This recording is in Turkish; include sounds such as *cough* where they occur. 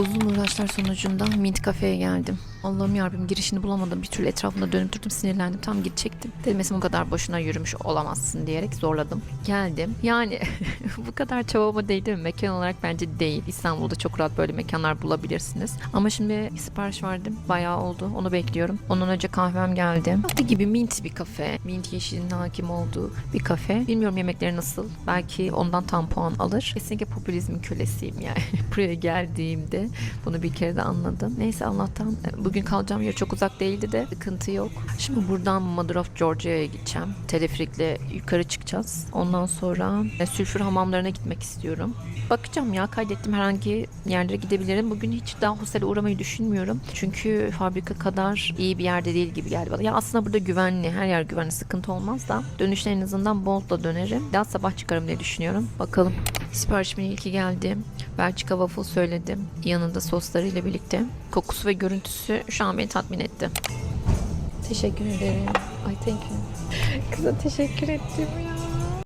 Uzun uğraşlar sonucunda Mint Cafe'ye geldim. Allah'ım yarabbim girişini bulamadım. Bir türlü etrafında dönüp durdum sinirlendim. Tam gidecektim. Dedim bu kadar boşuna yürümüş olamazsın diyerek zorladım. Geldim. Yani *laughs* bu kadar çabama değdi mi? Mekan olarak bence değil. İstanbul'da çok rahat böyle mekanlar bulabilirsiniz. Ama şimdi sipariş verdim. Bayağı oldu. Onu bekliyorum. Ondan önce kahvem geldi. Hafta gibi mint bir kafe. Mint yeşilin hakim olduğu bir kafe. Bilmiyorum yemekleri nasıl. Belki ondan tam puan alır. Kesinlikle popülizmin kölesiyim yani. *laughs* Buraya geldiğimde bunu bir kere de anladım. Neyse Allah'tan e, bugün kalacağım yer çok uzak değildi de sıkıntı yok. Şimdi buradan Mother of Georgia'ya gideceğim. Teleferikle yukarı çıkacağız. Ondan sonra e, sülfür hamamlarına gitmek istiyorum. Bakacağım ya kaydettim herhangi yerlere gidebilirim. Bugün hiç daha hostele uğramayı düşünmüyorum. Çünkü fabrika kadar iyi bir yerde değil gibi geldi bana. Ya aslında burada güvenli, her yer güvenli, sıkıntı olmaz da dönüşte en azından Bolt'la dönerim. Daha sabah çıkarım diye düşünüyorum. Bakalım. Siparişimin ilki geldi. Belçika waffle söyledim. Yanında soslarıyla birlikte. Kokusu ve görüntüsü şu an beni tatmin etti. Teşekkür ederim. Ay thank you. Kıza teşekkür ettim ya.